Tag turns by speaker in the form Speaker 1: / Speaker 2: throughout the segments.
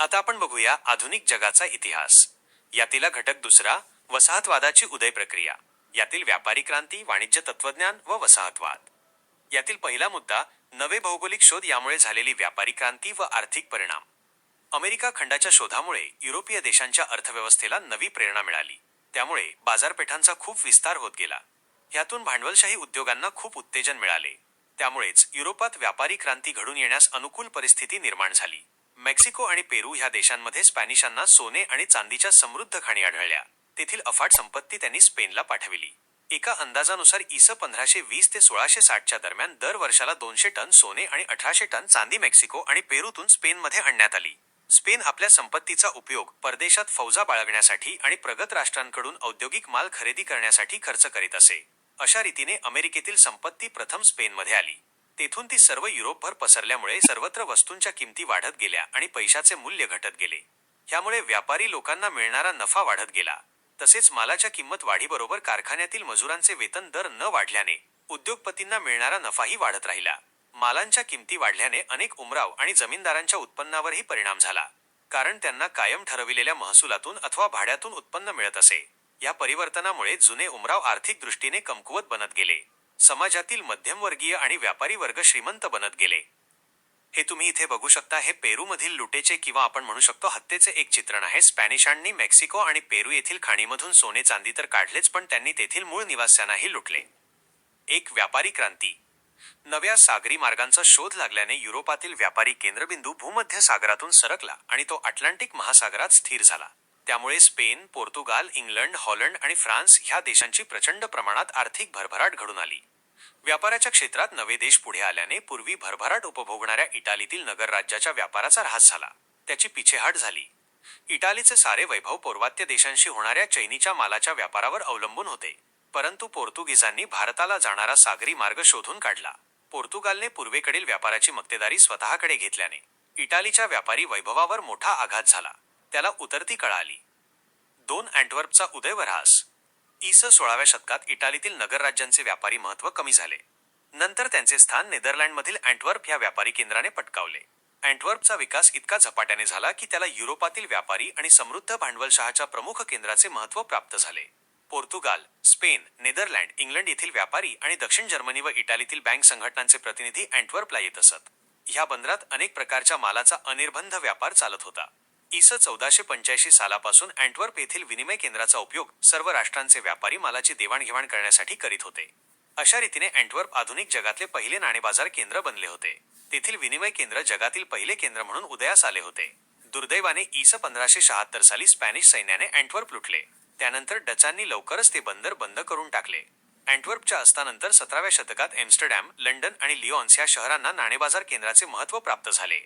Speaker 1: आता आपण बघूया आधुनिक जगाचा इतिहास. यातील घटक दुसरा वसाहतवादाची उदय प्रक्रिया यातील व्यापारी क्रांती वाणिज्य तत्वज्ञान व वसाहतवाद. यातील पहिला मुद्दा नवे भौगोलिक शोध यामुळे झालेली व्यापारी क्रांती व आर्थिक परिणाम. अमेरिका खंडाच्या शोधामुळे युरोपीय देशांच्या अर्थव्यवस्थेला नवी प्रेरणा मिळाली. त्यामुळे बाजारपेठांचा खूप विस्तार होत गेला. यातून भांडवलशाही उद्योगांना खूप उत्तेजन मिळाले. त्यामुळेच युरोपात व्यापारी क्रांती घडून येण्यास अनुकूल परिस्थिती निर्माण झाली. मेक्सिको आणि पेरू ह्या देशांमध्ये स्पॅनिशांना सोने आणि चांदीच्या समृद्ध खाणी आढळल्या. तेथील अफाट संपत्ती त्यांनी स्पेनला पाठविली. एका अंदाजानुसार इस पंधराशे वीस ते सोळाशे साठच्या दरम्यान दर वर्षाला दोनशे टन सोने आणि अठराशे टन चांदी मेक्सिको आणि पेरूतून स्पेनमध्ये आणण्यात आली. स्पेन आपल्या संपत्तीचा उपयोग परदेशात फौजा बाळगण्यासाठी आणि प्रगत राष्ट्रांकडून औद्योगिक माल खरेदी करण्यासाठी खर्च करीत असे. अशा रीतीने अमेरिकेतील संपत्ती प्रथम स्पेनमध्ये आली. तेथून ती सर्व युरोपभर पसरल्यामुळे सर्वत्र वस्तूंच्या किमती वाढत गेल्या आणि पैशाचे मूल्य घटत गेले. ह्यामुळे व्यापारी लोकांना मिळणारा नफा वाढत गेला. तसेच मालाच्या किंमत वाढीबरोबर कारखान्यातील मजुरांचे वेतन दर न वाढल्याने उद्योगपतींना मिळणारा नफाही वाढत राहिला. मालांच्या किमती वाढल्याने अनेक उमराव आणि जमीनदारांच्या उत्पन्नावरही परिणाम झाला. कारण त्यांना कायम ठरविलेल्या महसुलातून अथवा भाड्यातून उत्पन्न मिळत असे. या परिवर्तनामुळे जुने उमराव आर्थिक दृष्टीने कमकुवत बनत गेले. समाजातील मध्यमवर्गीय आणि व्यापारी वर्ग श्रीमंत बनत गेले. हे तुम्ही इथे बघू शकता हे पेरूमधील लुटेचे किंवा आपण म्हणू शकतो हत्येचे एक चित्रण आहे. स्पॅनिशांनी मेक्सिको आणि पेरू येथील खाणीमधून सोने चांदी तर काढलेच पण त्यांनी तेथील मूळ निवास्यांनाही लुटले. एक व्यापारी क्रांती. नव्या सागरी मार्गांचा शोध लागल्याने युरोपातील व्यापारी केंद्रबिंदू भूमध्य सागरातून सरकला आणि तो अटलांटिक महासागरात स्थिर झाला. त्यामुळे स्पेन पोर्तुगाल इंग्लंड हॉलंड आणि फ्रान्स ह्या देशांची प्रचंड प्रमाणात आर्थिक भरभराट घडून आली. व्यापाराच्या क्षेत्रात नवे देश पुढे आल्याने पूर्वी भरभराट उपभोगणाऱ्या इटालीतील नगर राज्याच्या व्यापाराचा ऱ्हास झाला. त्याची पिछेहाट झाली. इटालीचे सारे वैभव पौर्वात्य देशांशी होणाऱ्या चैनीच्या मालाच्या व्यापारावर अवलंबून होते. परंतु पोर्तुगीजांनी भारताला जाणारा सागरी मार्ग शोधून काढला. पोर्तुगालने पूर्वेकडील व्यापाराची मक्तेदारी स्वतःकडे घेतल्याने इटालीच्या व्यापारी वैभवावर मोठा आघात झाला. त्याला उतरती कळा आली दोन अँटवर्पचा उदय इस सोळाव्या शतकात इटालीतील नगरराज्यांचे व्यापारी महत्त्व कमी झाले. नंतर त्यांचे स्थान नेदरलँडमधील अँटवर्प ह्या व्यापारी केंद्राने पटकावले. अँटवर्पचा विकास इतका झपाट्याने झाला की त्याला युरोपातील व्यापारी आणि समृद्ध भांडवलशहाच्या प्रमुख केंद्राचे महत्त्व प्राप्त झाले. पोर्तुगाल स्पेन नेदरलँड इंग्लंड येथील व्यापारी आणि दक्षिण जर्मनी व इटालीतील बँक संघटनांचे प्रतिनिधी अँटवर्पला येत असत. ह्या बंदरात अनेक प्रकारच्या मालाचा अनिर्बंध व्यापार चालत होता. इस चौदाशे पंच्याऐंशी सालापासून अँटवर्प येथील विनिमय केंद्राचा उपयोग सर्व राष्ट्रांचे व्यापारी मालाची देवाणघेवाण करण्यासाठी करीत होते. अशा रीतीने अँटवर्प आधुनिक जगातले पहिले नाणेबाजार केंद्र बनले होते. तेथील विनिमय केंद्र जगातील पहिले केंद्र म्हणून उदयास आले होते. दुर्दैवाने इस पंधराशे शहात्तर साली स्पॅनिश सैन्याने अँटवर्प लुटले. त्यानंतर डचांनी लवकरच ते बंदर बंद करून टाकले. अँटवर्पच्या अस्तानंतर सतराव्या शतकात एम्स्टरडॅम लंडन आणि लिओन्स या शहरांना नाणेबाजार केंद्राचे महत्त्व प्राप्त झाले.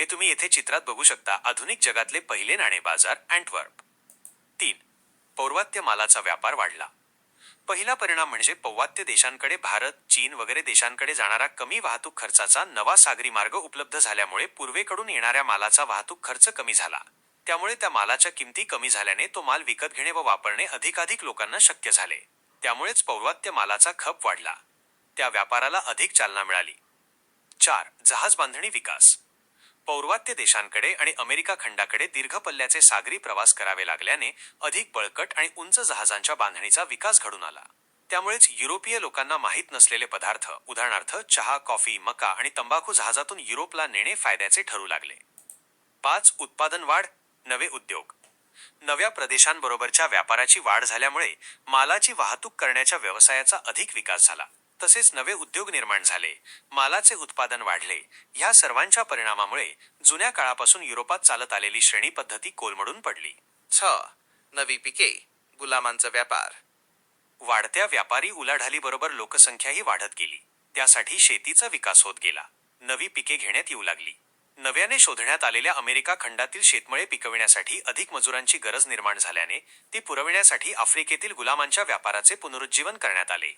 Speaker 1: हे तुम्ही येथे चित्रात बघू शकता. आधुनिक जगातले पहिले नाणे बाजार अँटवर्प. तीन पौर्वात्य मालाचा व्यापार वाढला. पहिला परिणाम म्हणजे पौवात्य देशांकडे भारत चीन वगैरे देशांकडे जाणारा कमी वाहतूक खर्चाचा नवा सागरी मार्ग उपलब्ध झाल्यामुळे पूर्वेकडून येणाऱ्या मालाचा वाहतूक खर्च कमी झाला. त्यामुळे त्या मालाच्या किमती कमी झाल्याने तो माल विकत घेणे व वापरणे अधिकाधिक लोकांना शक्य झाले. त्यामुळेच पौर्वात्य मालाचा खप वाढला. त्या व्यापाराला अधिक चालना मिळाली. चार जहाज बांधणी विकास. पौर्वात्य देशांकडे आणि अमेरिका खंडाकडे दीर्घ पल्ल्याचे सागरी प्रवास करावे लागल्याने अधिक बळकट आणि उंच जहाजांच्या बांधणीचा विकास घडून आला. त्यामुळेच युरोपीय लोकांना माहीत नसलेले पदार्थ उदाहरणार्थ चहा कॉफी मका आणि तंबाखू जहाजातून युरोपला नेणे फायद्याचे ठरू लागले. पाच उत्पादन वाढ नवे उद्योग. नव्या प्रदेशांबरोबरच्या व्यापाराची वाढ झाल्यामुळे मालाची वाहतूक करण्याच्या व्यवसायाचा अधिक विकास झाला. तसेच नवे उद्योग निर्माण झाले. मालाचे उत्पादन वाढले. ह्या सर्वांच्या परिणामामुळे जुन्या काळापासून युरोपात चालत आलेली श्रेणी पद्धती कोलमडून पडली.
Speaker 2: छ. नवी पिके. गुलामांचा व्यापार.
Speaker 1: वाढत्या व्यापारी उलाढालीबरोबर लोकसंख्याही वाढत गेली. त्यासाठी शेतीचा विकास होत गेला. नवी पिके घेण्यात येऊ लागली. नव्याने शोधण्यात आलेल्या अमेरिका खंडातील शेतमळे पिकविण्यासाठी अधिक मजुरांची गरज निर्माण झाल्याने ती पुरविण्यासाठी आफ्रिकेतील गुलामांच्या व्यापाराचे पुनरुज्जीवन करण्यात आले.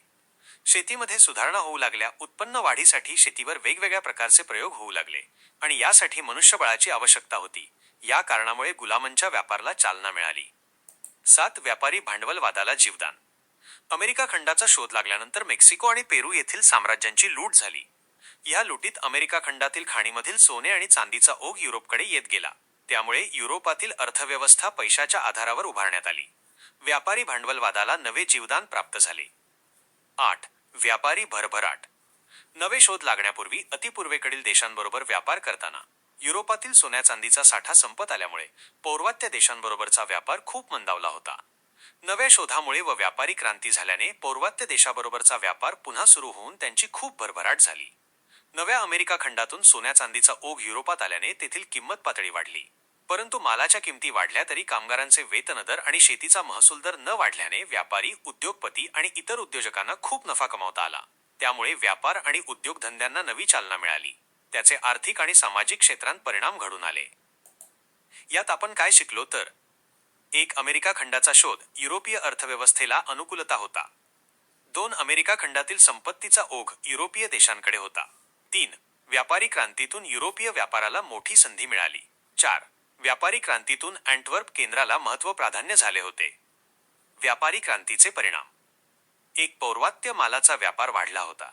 Speaker 1: शेतीमध्ये सुधारणा होऊ लागल्या उत्पन्न वाढीसाठी शेतीवर वेगवेगळ्या प्रकारचे प्रयोग होऊ लागले आणि यासाठी मनुष्यबळाची आवश्यकता होती. या कारणामुळे गुलामांच्या व्यापाराला चालना मिळाली. सात व्यापारी भांडवलवादाला जीवदान. अमेरिका खंडाचा शोध लागल्यानंतर मेक्सिको आणि पेरू येथील साम्राज्यांची लूट झाली. या लुटीत अमेरिका खंडातील खाणीमधील सोने आणि चांदीचा ओघ युरोपकडे येत गेला. त्यामुळे युरोपातील अर्थव्यवस्था पैशाच्या आधारावर उभारण्यात आली. व्यापारी भांडवलवादाला नवे जीवदान प्राप्त झाले. आठ व्यापारी भरभराट. नवे शोध लागण्यापूर्वी अतिपूर्वेकडील देशांबरोबर व्यापार करताना युरोपातील सोन्या चांदीचा साठा संपत आल्यामुळे पौर्वात्य देशांबरोबरचा व्यापार खूप मंदावला होता. नव्या शोधामुळे व व्यापारी क्रांती झाल्याने पौर्वात्य देशाबरोबरचा व्यापार पुन्हा सुरू होऊन त्यांची खूप भरभराट झाली. नव्या अमेरिका खंडातून सोन्या चांदीचा ओघ युरोपात आल्याने तेथील किंमत पातळी वाढली. परंतु मालाच्या किमती वाढल्या तरी कामगारांचे वेतन दर आणि शेतीचा महसूल दर न वाढल्याने व्यापारी उद्योगपती आणि इतर उद्योजकांना खूप नफा कमावता आला. त्यामुळे व्यापार आणि उद्योगधंद्यांना नवी चालना मिळाली. त्याचे आर्थिक आणि सामाजिक क्षेत्रांत परिणाम घडून आले. यात आपण काय शिकलो तर एक अमेरिका खंडाचा शोध युरोपीय अर्थव्यवस्थेला अनुकूलता होता. दोन अमेरिका खंडातील संपत्तीचा ओघ युरोपीय देशांकडे होता. तीन व्यापारी क्रांतीतून युरोपीय व्यापाराला मोठी संधी मिळाली. चार व्यापारी क्रांतीतून अँटवर्प केंद्राला महत्त्व प्राधान्य झाले होते. व्यापारी क्रांतीचे परिणाम. एक पौर्वात्य मालाचा व्यापार वाढला होता.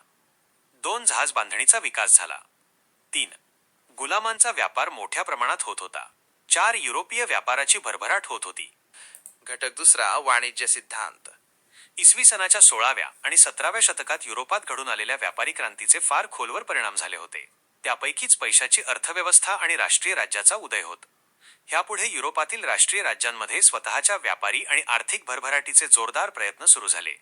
Speaker 1: दोन जहाज बांधणीचा विकास झाला. तीन गुलामांचा व्यापार मोठ्या प्रमाणात होत होता. चार युरोपीय व्यापाराची भरभराट होत होती.
Speaker 2: घटक दुसरा वाणिज्य सिद्धांत.
Speaker 1: इसवी सनाच्या सोळाव्या आणि सतराव्या शतकात युरोपात घडून आलेल्या व्यापारी क्रांतीचे फार खोलवर परिणाम झाले होते. त्यापैकीच पैशाची अर्थव्यवस्था आणि राष्ट्रीय राज्याचा उदय होत. ह्यापुढे युरोपातील राष्ट्रीय राज्यांमध्ये स्वतःच्या व्यापारी आणि आर्थिक भरभराटीचे जोरदार प्रयत्न सुरू झाले.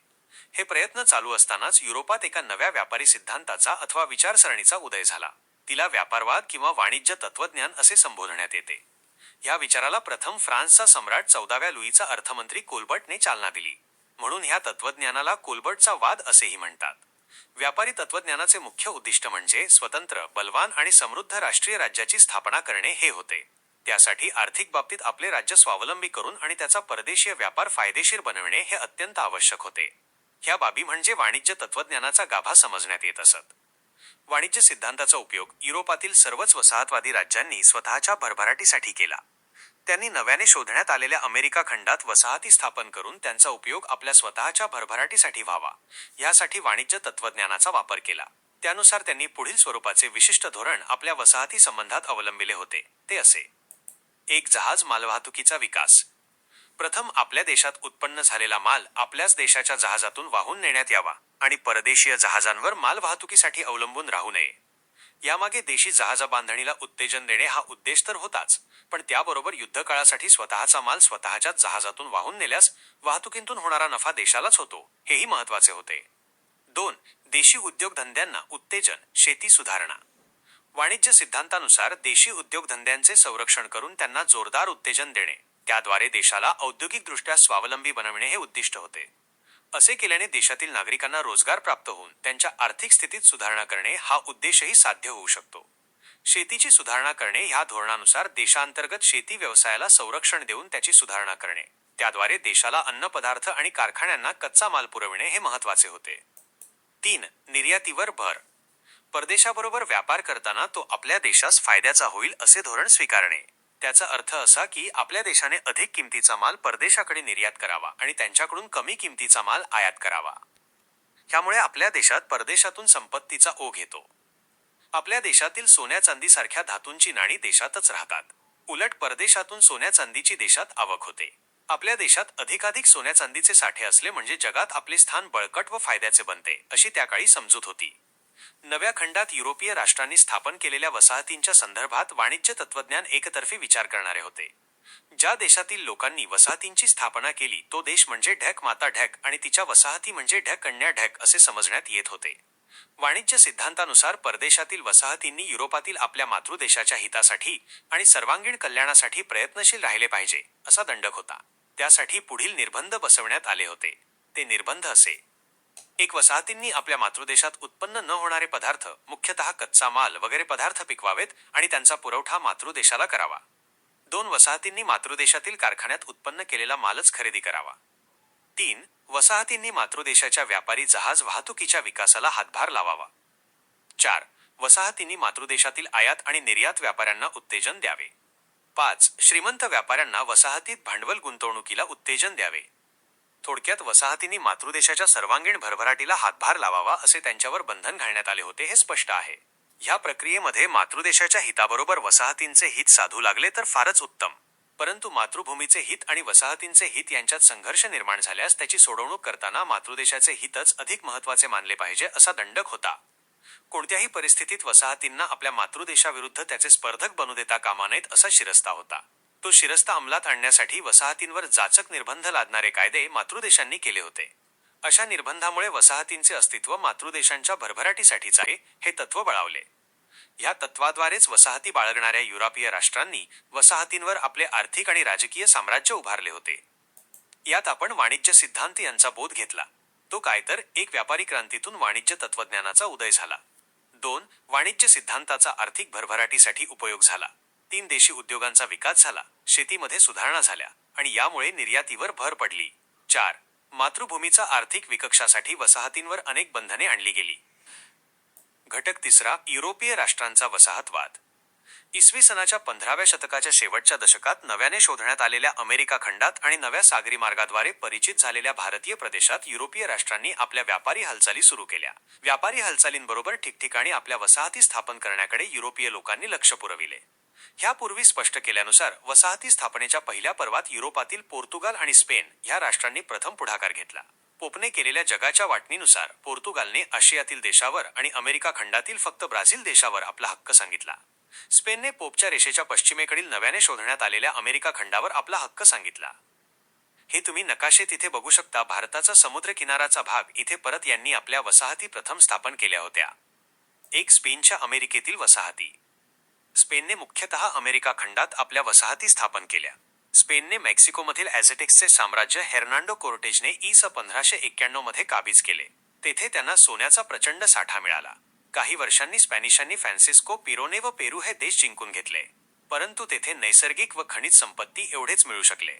Speaker 1: हे प्रयत्न चालू असतानाच युरोपात एका नव्या व्यापारी सिद्धांताचा अथवा विचारसरणीचा उदय झाला. तिला व्यापारवाद किंवा वाणिज्य तत्वज्ञान असे संबोधण्यात येते. या विचाराला प्रथम फ्रान्सचा सम्राट चौदाव्या लुईचा अर्थमंत्री कोलबर्टने चालना दिली. म्हणून ह्या तत्वज्ञानाला कोलबर्टचा वाद असेही म्हणतात. व्यापारी तत्वज्ञानाचे मुख्य उद्दिष्ट म्हणजे स्वतंत्र बलवान आणि समृद्ध राष्ट्रीय राज्याची स्थापना करणे हे होते. त्यासाठी आर्थिक बाबतीत आपले राज्य स्वावलंबी करून आणि त्याचा परदेशीय व्यापार फायदेशीर बनविणे हे अत्यंत आवश्यक होते. ह्या बाबी म्हणजे वाणिज्य तत्वज्ञानाचा गाभा समजण्यात येत असत. वाणिज्य सिद्धांताचा उपयोग युरोपातील सर्वच वसाहतवादी राज्यांनी स्वतःच्या भरभराटीसाठी केला. त्यांनी नव्याने शोधण्यात आलेल्या अमेरिका खंडात वसाहती स्थापन करून त्यांचा उपयोग आपल्या स्वतःच्या भरभराटीसाठी व्हावा यासाठी वाणिज्य तत्वज्ञानाचा वापर केला. त्यानुसार त्यांनी पुढील स्वरूपाचे विशिष्ट धोरण आपल्या वसाहती संबंधात अवलंबिले होते ते असे. एक जहाज मालवाहतुकीचा विकास. प्रथम आपल्या देशात उत्पन्न झालेला माल आपल्याच देशाच्या जहाजातून वाहून नेण्यात यावा आणि परदेशीय जहाजांवर मालवाहतुकीसाठी अवलंबून राहू नये. यामागे देशी जहाजा बांधणीला उत्तेजन देणे हा उद्देश तर होताच पण त्याबरोबर युद्धकाळासाठी स्वतःचा माल स्वतःच्याच जहाजातून वाहून नेल्यास वाहतुकीतून होणारा नफा देशालाच होतो हेही महत्त्वाचे होते. दोन देशी उद्योगधंद्यांना उत्तेजन शेती सुधारणा. वाणिज्य सिद्धांतानुसार देशी उद्योगधंद्यांचे संरक्षण करून त्यांना जोरदार उत्तेजन देणे त्याद्वारे देशाला औद्योगिकदृष्ट्या स्वावलंबी बनविणे हे उद्दिष्ट होते. असे केल्याने देशातील नागरिकांना रोजगार प्राप्त होऊन त्यांच्या आर्थिक स्थितीत सुधारणा करणे हा उद्देशही साध्य होऊ शकतो. शेतीची सुधारणा करणे ह्या धोरणानुसार देशांतर्गत शेती व्यवसायाला संरक्षण देऊन त्याची सुधारणा करणे त्याद्वारे देशाला अन्नपदार्थ आणि कारखान्यांना कच्चा माल पुरविणे हे महत्त्वाचे होते. तीन निर्यातीवर भर. परदेशाबरोबर व्यापार करताना तो आपल्या देशास फायद्याचा होईल असे धोरण स्वीकारणे. त्याचा अर्थ असा की आपल्या देशाने अधिक किमतीचा माल परदेशाकडे निर्यात करावा आणि त्यांच्याकडून कमी किमतीचा माल आयात करावा. ह्यामुळे आपल्या देशात परदेशातून संपत्तीचा ओघ येतो. आपल्या देशातील सोन्या चांदी सारख्या धातूंची नाणी देशातच राहतात. उलट परदेशातून सोन्या चांदीची देशात आवक होते. आपल्या देशात अधिकाधिक सोन्या चांदीचे साठे असले म्हणजे जगात आपले स्थान बळकट व फायद्याचे बनते अशी त्या काळी समजूत होती. नव्या खंडात युरोपीय राष्ट्रांनी स्थापन केलेल्या वसाहतींच्या संदर्भात वाणिज्य तत्वज्ञान एकतर्फी विचार करणारे होते. ज्या देशातील लोकांनी वसाहतींची स्थापना केली तो देश म्हणजे ढॅक माता ढॅक आणि तिच्या वसाहती म्हणजे ढॅक कन्या ढॅक असे समजण्यात येत होते. वाणिज्य सिद्धांतानुसार परदेशातील वसाहतींनी युरोपातील आपल्या मातृदेशाच्या हितासाठी आणि सर्वांगीण कल्याणासाठी प्रयत्नशील राहिले पाहिजे असा दंडक होता. त्यासाठी पुढील निर्बंध बसवण्यात आले होते. ते निर्बंध असे एक वसाहतींनी आपल्या मातृदेशात उत्पन्न न होणारे पदार्थ मुख्यतः कच्चा माल वगैरे पदार्थ पिकवावेत आणि त्यांचा पुरवठा मातृदेशाला करावा. दोन वसाहतींनी मातृदेशातील कारखान्यात उत्पन्न केलेला मालच खरेदी करावा. तीन वसाहतींनी मातृदेशाच्या व्यापारी जहाज वाहतुकीच्या विकासाला हातभार लावावा. चार वसाहतींनी मातृदेशातील आयात आणि निर्यात व्यापाऱ्यांना उत्तेजन द्यावे. पाच श्रीमंत व्यापाऱ्यांना वसाहतीत भांडवल गुंतवणुकीला उत्तेजन द्यावे. थोडक्यात वसाहतींनी मातृदेशाच्या सर्वांगीण भरभराटीला हातभार लावावा असे त्यांच्यावर बंधन घालण्यात आले होते हे स्पष्ट आहे. ह्या प्रक्रियेमध्ये मातृदेशाच्या हिताबरोबर वसाहतींचे हित साधू लागले तर फारच उत्तम. परंतु मातृभूमीचे हित आणि वसाहतींचे हित यांच्यात संघर्ष निर्माण झाल्यास त्याची सोडवणूक करताना मातृदेशाचे हितच अधिक महत्त्वाचे मानले पाहिजे असा दंडक होता. कोणत्याही परिस्थितीत वसाहतींना आपल्या मातृदेशाविरुद्ध त्याचे स्पर्धक बनू देता कामा नयेत असा शिरस्ता होता. तो शिरस्ता अंमलात आणण्यासाठी वसाहतींवर जाचक निर्बंध लादणारे कायदे मातृदेशांनी केले होते. अशा निर्बंधामुळे वसाहतींचे अस्तित्व मातृदेशांच्या भरभराटीसाठीच आहे हे तत्व बळावले. या तत्वाद्वारेच वसाहती बाळगणाऱ्या युरोपीय राष्ट्रांनी वसाहतींवर आपले आर्थिक आणि राजकीय साम्राज्य उभारले होते. यात आपण वाणिज्य सिद्धांत यांचा बोध घेतला. तो काय तर एक व्यापारी क्रांतीतून वाणिज्य तत्वज्ञानाचा उदय झाला. दोन वाणिज्य सिद्धांताचा आर्थिक भरभराटीसाठी उपयोग झाला. तीन देशी उद्योगांचा विकास झाला शेतीमध्ये सुधारणा झाल्या आणि यामुळे निर्यातीवर भर पडली. चार मातृभूमीचा आर्थिक विकक्षासाठी वसाहतींवर अनेक बंधने आणली गेली. घटक तिसरा युरोपीय राष्ट्रांचा वसाहतवाद. इसवी सनाच्या पंधराव्या शतकाच्या शेवटच्या दशकात नव्याने शोधण्यात आलेल्या अमेरिका खंडात आणि नव्या सागरी मार्गाद्वारे परिचित झालेल्या भारतीय प्रदेशात युरोपीय राष्ट्रांनी आपल्या व्यापारी हालचाली सुरू केल्या. व्यापारी हालचालींबरोबर ठिकठिकाणी आपल्या वसाहती स्थापन करण्याकडे युरोपीय लोकांनी लक्ष पुरविले. ह्यापूर्वी स्पष्ट केल्यानुसार वसाहती स्थापनेच्या पहिल्या पर्वात युरोपातील पोर्तुगाल आणि स्पेन ह्या राष्ट्रांनी प्रथम पुढाकार घेतला. पोपने केलेल्या जगाच्या वाटणीनुसार पोर्तुगालने आशियातील देशावर आणि अमेरिका खंडातील फक्त ब्राझील देशावर आपला हक्क सांगितला. स्पेनने पोपच्या रेषेच्या पश्चिमेकडील नव्याने शोधण्यात आलेल्या अमेरिका खंडावर आपला हक्क सांगितला. हे तुम्ही नकाशे तिथे बघू शकता भारताचा समुद्र किनाराचा भाग इथे परत यांनी आपल्या वसाहती प्रथम स्थापन केल्या होत्या. एक स्पेनच्या अमेरिकेतील वसाहती. स्पेनने मुख्यतः अमेरिका खंडात आपल्या वसाहती स्थापन केल्या. स्पेनने मेक्सिकोमधील ॲझेटेक्सचे साम्राज्य हेर्नांडो कोर्टेजने इ स पंधराशे एक्क्याण्णवमध्ये काबीज केले. तेथे त्यांना सोन्याचा प्रचंड साठा मिळाला. काही वर्षांनी स्पॅनिशांनी फ्रान्सिस्को पिरोने व पेरू हे देश जिंकून घेतले. परंतु तेथे नैसर्गिक व खनिज संपत्ती एवढेच मिळू शकले.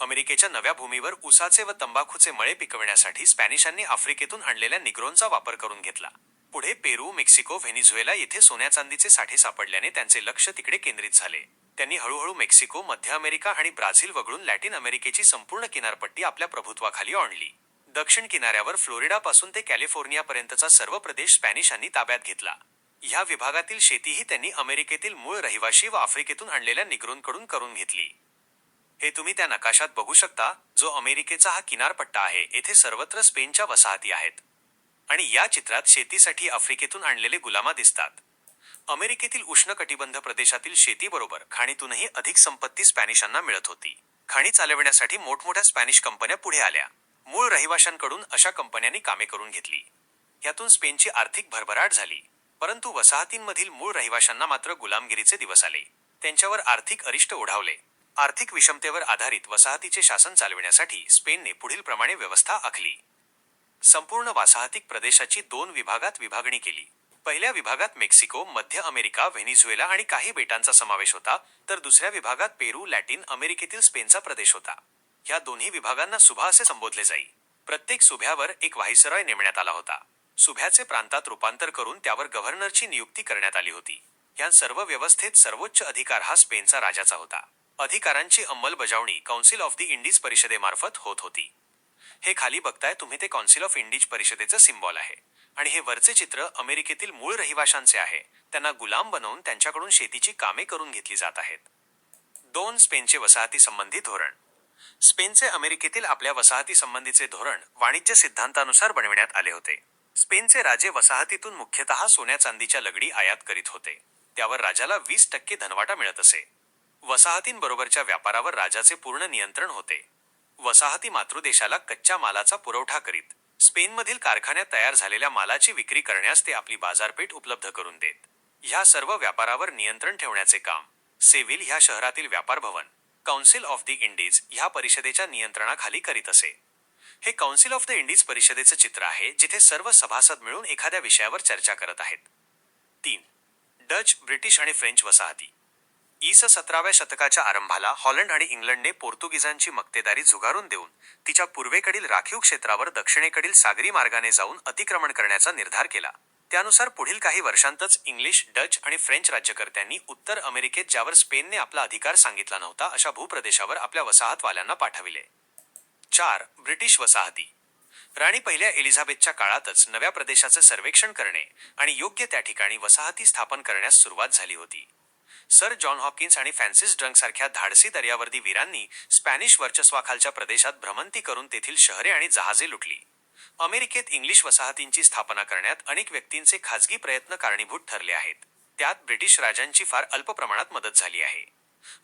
Speaker 1: अमेरिकेच्या नव्या भूमीवर उसाचे व तंबाखूचे मळे पिकविण्यासाठी स्पॅनिशांनी आफ्रिकेतून आणलेल्या निग्रोनचा वापर करून घेतला. पुढे पेरू मेक्सिको व्हेनिझुएला येथे सोन्या चांदीचे साठे सापडल्याने त्यांचे लक्ष तिकडे केंद्रित झाले. त्यांनी हळूहळू मेक्सिको मध्य अमेरिका आणि ब्राझील वगळून लॅटिन अमेरिकेची संपूर्ण किनारपट्टी आपल्या प्रभुत्वाखाली आणली. दक्षिण किनाऱ्यावर फ्लोरिडापासून ते कॅलिफोर्नियापर्यंतचा सर्व प्रदेश स्पॅनिशांनी ताब्यात घेतला. ह्या विभागातील शेतीही त्यांनी अमेरिकेतील मूळ रहिवाशी व आफ्रिकेतून आणलेल्या निग्रोंकडून करून घेतली. हे तुम्ही त्या नकाशात बघू शकता जो अमेरिकेचा हा किनारपट्टा आहे येथे सर्वत्र स्पेनच्या वसाहती आहेत. आणि या चित्रात शेतीसाठी आफ्रिकेतून आणलेले गुलामा दिसतात. अमेरिकेतील उष्णकटिबंध प्रदेशातील शेतीबरोबर खाणीतूनही अधिक संपत्ती स्पॅनिशांना मिळत होती. खाणी चालविण्यासाठी मोठमोठ्या स्पॅनिश कंपन्या पुढे आल्या. मूळ रहिवाशांकडून अशा कंपन्यांनी कामे करून घेतली. यातून स्पेनची आर्थिक भरभराट झाली. परंतु वसाहतींमधील मूळ रहिवाशांना मात्र गुलामगिरीचे दिवस आले. त्यांच्यावर आर्थिक अरिष्ट ओढावले. आर्थिक विषमतेवर आधारित वसाहतीचे शासन चालविण्यासाठी स्पेनने पुढील प्रमाणे व्यवस्था आखली. संपूर्ण वासाहतिक प्रदेशाची दोन विभागात विभागणी केली. पहिल्या विभागात मेक्सिको मध्य अमेरिका व्हेनिझुएला आणि काही बेटांचा समावेश होता तर दुसऱ्या विभागात पेरू लॅटिन अमेरिकेतील स्पेनचा प्रदेश होता. या दोन्ही विभागांना सुभा असे संबोधले जाई. प्रत्येक सुभ्यावर एक व्हायसरॉय नेमण्यात आला होता. सुभ्याचे प्रांतात रूपांतर करून त्यावर गव्हर्नरची नियुक्ती करण्यात आली होती. या सर्व व्यवस्थेत सर्वोच्च अधिकार हा स्पेनचा राजाचा होता. अधिकारांची अंमलबजावणी काउन्सिल ऑफ द इंडीज परिषदेमार्फत होत होती. हे खाली बघताय तुम्ही ते कौन्सिल ऑफ इंडीज परिषदेचं सिम्बॉल आहे. आणि हे वरचे चित्र अमेरिकेतील मूळ रहिवाशांचे आहे. त्यांना गुलाम बनवून त्यांच्याकडून शेतीची कामे करून घेतली जात आहेत. दोन स्पेनचे वसाहती संबंधी धोरण. स्पेनचे अमेरिकेतील आपल्या वसाहती संबंधीचे धोरण वाणिज्य सिद्धांतानुसार बनविण्यात आले होते. स्पेनचे राजे वसाहतीतून मुख्यतः सोन्या चांदीच्या लगडी आयात करीत होते. त्यावर राजाला वीस टक्के धनवाटा मिळत असे. वसाहतींबरोबरच्या व्यापारावर राजाचे पूर्ण नियंत्रण होते. वसाहती मातृदेशाला कच्च्या मालाचा पुरवठा करीत. स्पेनमधील कारखान्यात तयार झालेल्या मालाची विक्री करण्यास ते आपली बाजारपेठ उपलब्ध करून देत. ह्या सर्व व्यापारावर नियंत्रण ठेवण्याचे काम. सेव्हिल ह्या शहरातील व्यापार भवन काउन्सिल ऑफ द इंडीज ह्या परिषदेच्या नियंत्रणाखाली करीत असे. हे काउन्सिल ऑफ द इंडीज परिषदेचं चित्र आहे जिथे सर्व सभासद मिळून एखाद्या विषयावर चर्चा करत आहेत. तीन डच ब्रिटिश आणि फ्रेंच वसाहती. इस सतराव्या शतकाच्या आरंभाला हॉलंड आणि इंग्लंडने पोर्तुगीजांची मक्तेदारी झुगारून देऊन तिच्या पूर्वेकडील राखीव क्षेत्रावर दक्षिणेकडील सागरी मार्गाने जाऊन अतिक्रमण करण्याचा निर्धार केला. त्यानुसार पुढील काही वर्षांतच इंग्लिश डच आणि फ्रेंच राज्यकर्त्यांनी उत्तर अमेरिकेत ज्यावर स्पेनने आपला अधिकार सांगितला नव्हता अशा भूप्रदेशावर आपल्या वसाहतवाल्यांना पाठविले. चार. ब्रिटिश वसाहती. राणी पहिल्या एलिझाबेथच्या काळातच नव्या प्रदेशाचं सर्वेक्षण करणे आणि योग्य त्या ठिकाणी वसाहती स्थापन करण्यास सुरुवात झाली होती. सर जॉन हॉकिन्स आणि फॅन्सिस ड्रंक सारख्या धाडसी दर्यावर्दी वीरांनी स्पॅनिश वर्चस्वाखालच्या प्रदेशात भ्रमंती करून तेथील शहरे आणि जहाजे लुटली. अमेरिकेत इंग्लिश वसाहतींची स्थापना करण्यात अनेक व्यक्तींचे खाजगी प्रयत्न कारणीभूत ठरले आहेत. त्यात ब्रिटिश राजांची फार अल्प प्रमाणात मदत झाली आहे.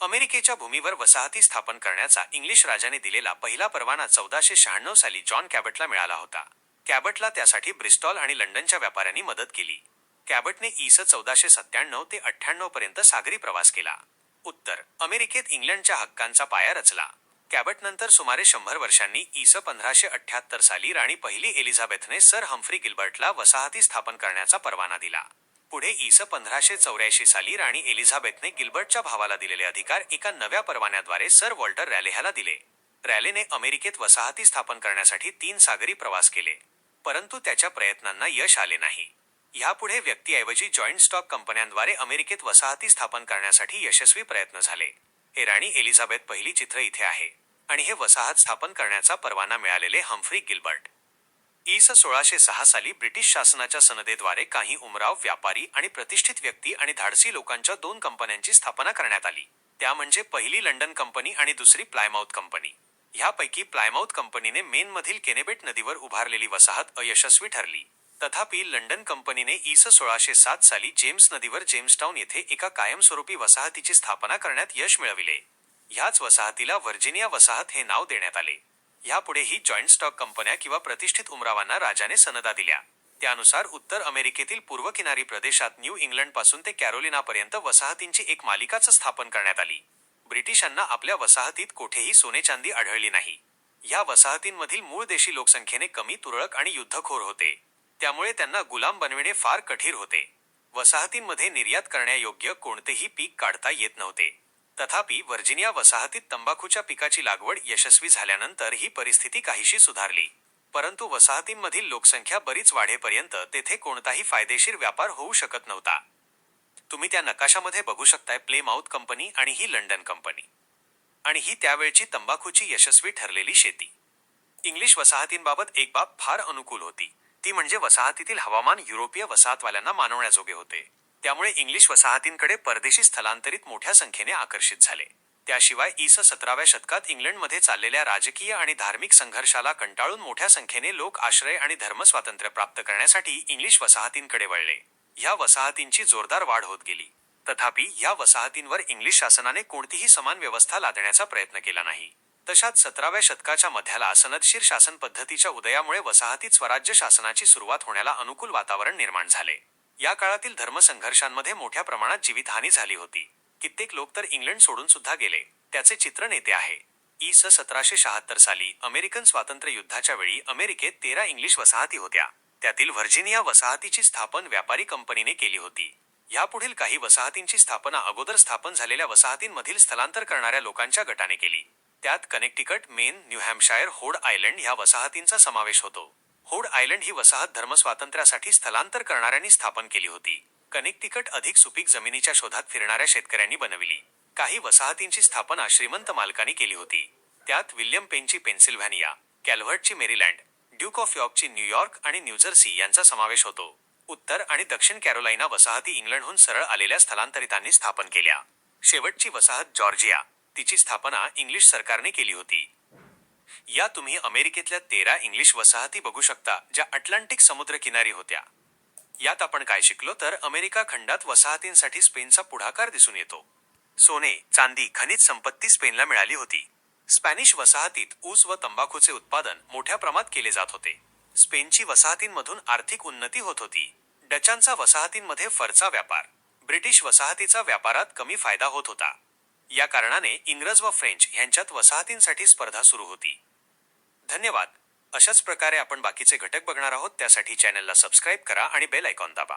Speaker 1: अमेरिकेच्या भूमीवर वसाहती स्थापन करण्याचा इंग्लिश राजाने दिलेला पहिला परवाना चौदाशे शहाण्णव साली जॉन कॅबटला मिळाला होता. कॅबटला त्यासाठी ब्रिस्टॉल आणि लंडनच्या व्यापाऱ्यांनी मदत केली. कॅबटने इस चौदाशे सत्त्याण्णव ते अठ्ठ्याण्णव पर्यंत सागरी प्रवास केला. उत्तर अमेरिकेत इंग्लंडच्या हक्कांचा पाया रचला. कॅबटनंतर सुमारे शंभर वर्षांनी इस पंधराशे अठ्ठ्याहत्तर साली राणी पहिली एलिझाबेथने सर हम्फ्री गिल्बर्टला वसाहती स्थापन करण्याचा परवाना दिला. पुढे इस पंधराशे चौऱ्याऐंशी साली राणी एलिझाबेथने गिल्बर्टच्या भावाला दिलेले अधिकार एका नव्या परवान्याद्वारे सर वॉल्टर रॅलेहाला दिले. रॅलेने अमेरिकेत वसाहती स्थापन करण्यासाठी तीन सागरी प्रवास केले परंतु त्याच्या प्रयत्नांना यश आले नाही. यापुढे व्यक्तीऐवजी जॉईंट स्टॉक कंपन्यांद्वारे अमेरिकेत वसाहती स्थापन करण्यासाठी यशस्वी प्रयत्न झाले. हे राणी एलिझाबेथ पहिली चित्र इथे आहे आणि हे वसाहत स्थापन करण्याचा परवाना मिळालेले हम्फ्री गिल्बर्ट. इस सोळाशे सहा साली ब्रिटिश शासनाच्या सनदेद्वारे काही उमराव व्यापारी आणि प्रतिष्ठित व्यक्ती आणि धाडसी लोकांच्या दोन कंपन्यांची स्थापना करण्यात आली. त्या म्हणजे पहिली लंडन कंपनी आणि दुसरी प्लायमाउथ कंपनी. ह्यापैकी प्लायमाउथ कंपनीने मेनमधील केनेबेट नदीवर उभारलेली वसाहत अयशस्वी ठरली. तथापि लंडन कंपनीने इस सोळाशे सात साली जेम्स नदीवर जेम्सटाऊन येथे एका कायमस्वरूपी वसाहतीची स्थापना करण्यात यश मिळविले. ह्याच वसाहतीला व्हर्जिनिया वसाहत हे नाव देण्यात आले. ह्यापुढेही जॉईंट स्टॉक कंपन्या किंवा प्रतिष्ठित उमरावांना राजाने सनदा दिल्या. त्यानुसार उत्तर अमेरिकेतील पूर्व किनारी प्रदेशात न्यू इंग्लंडपासून ते कॅरोलिनापर्यंत वसाहतींची एक मालिकाच स्थापन करण्यात आली. ब्रिटिशांना आपल्या वसाहतीत कोठेही सोने चांदी आढळली नाही. या वसाहतींमधील मूळ देशी लोकसंख्येने कमी तुरळक आणि युद्धखोर होते. त्यामुळे त्यांना गुलाम बनविणे फार कठीण होते. वसाहतींमध्ये निर्यात करण्यायोग्य कोणतेही पीक काढता येत नव्हते. तथापि व्हर्जिनिया वसाहतीत तंबाखूच्या पिकाची लागवड यशस्वी झाल्यानंतर ही परिस्थिती काहीशी सुधारली. परंतु वसाहतींमधील लोकसंख्या बरीच वाढेपर्यंत तेथे कोणताही फायदेशीर व्यापार होऊ शकत नव्हता. तुम्ही त्या नकाशामध्ये बघू शकताय प्लेमाउथ कंपनी आणि ही लंडन कंपनी. आणि ही त्यावेळची तंबाखूची यशस्वी ठरलेली शेती. इंग्लिश वसाहतींबाबत एक बाब फार अनुकूल होती. ती म्हणजे वसाहतीतील हवामान युरोपीय वसाहतवाल्यांना मानवण्याजोगे होते. त्यामुळे इंग्लिश वसाहतींकडे परदेशी स्थलांतरित मोठ्या संख्येने आकर्षित झाले. त्याशिवाय इस सतराव्या शतकात इंग्लंडमध्ये चाललेल्या राजकीय आणि धार्मिक संघर्षाला कंटाळून मोठ्या संख्येने लोक आश्रय आणि धर्मस्वातंत्र्य प्राप्त करण्यासाठी इंग्लिश वसाहतींकडे वळले. ह्या वसाहतींची जोरदार वाढ होत गेली. तथापि या वसाहतींवर इंग्लिश शासनाने कोणतीही समान व्यवस्था लादण्याचा प्रयत्न केला नाही. तशात सतराव्या शतकाच्या मध्याला सनदशीर शासन पद्धतीच्या उदयामुळे वसाहतीत स्वराज्य शासनाची सुरुवात होण्याला अनुकूल वातावरण निर्माण झाले. या काळातील धर्मसंघर्षांमध्ये मोठ्या प्रमाणात जीवितहानी झाली होती. कित्येक लोक तर इंग्लंड सोडून सुद्धा गेले. त्याचे चित्रण येते आहे. इ स सतराशे शहात्तर साली अमेरिकन स्वातंत्र्य युद्धाच्या वेळी अमेरिकेत तेरा इंग्लिश वसाहती होत्या. त्यातील व्हर्जिनिया वसाहतीची स्थापन व्यापारी कंपनीने केली होती. यापुढील काही वसाहतींची स्थापना अगोदर स्थापन झालेल्या वसाहतींमधील स्थलांतर करणाऱ्या लोकांच्या गटाने केली. त्यात Connecticut Maine New Hampshire Rhode Island ह्या वसाहतींचा समावेश होतो. होड आयलंड ही वसाहत धर्मस्वातंत्र्यासाठी स्थलांतर करणाऱ्यांनी स्थापन केली होती. कनेक्टिकट अधिक सुपीक जमिनीच्या शोधात फिरणाऱ्या शेतकऱ्यांनी बनविली. काही वसाहतींची स्थापना श्रीमंत मालकांनी केली होती. त्यात विल्यम पेनची पेन्सिल्व्हॅनिया कॅल्व्हर्टची मेरीलँड ड्यूक ऑफ यॉर्कची न्यूयॉर्क आणि न्यूजर्सी यांचा समावेश होतो. उत्तर आणि दक्षिण कॅरोलाइना वसाहती इंग्लंडहून सरळ आलेल्या स्थलांतरितांनी स्थापन केल्या. शेवटची वसाहत जॉर्जिया. तिची स्थापना इंग्लिश सरकारने केली होती. या तुम्ही अमेरिकेतल्या तेरा इंग्लिश वसाहती बघू शकता ज्या अटलांटिक समुद्रकिनारी होत्या. यात आपण काय शिकलो तर अमेरिका खंडात वसाहतींसाठी स्पेनचा पुढाकार दिसून येतो. सोने चांदी खनिज संपत्ती स्पेनला मिळाली होती. स्पॅनिश वसाहतीत ऊस व तंबाखूचे उत्पादन मोठ्या प्रमाणात केले जात होते. स्पेनची वसाहतींमधून आर्थिक उन्नती होत होती. डचांचा वसाहतींमध्ये फरचा व्यापार. ब्रिटिश वसाहतीचा व्यापारात कमी फायदा होत होता. या कारणाने इंग्रज व फ्रेंच यांच्यात वसाहतींसाठी स्पर्धा सुरू होती. धन्यवाद. अशाच प्रकारे आपण बाकीचे घटक बघणार आहोत त्यासाठी चॅनलला सबस्क्राईब करा आणि बेल आयकॉन दाबा.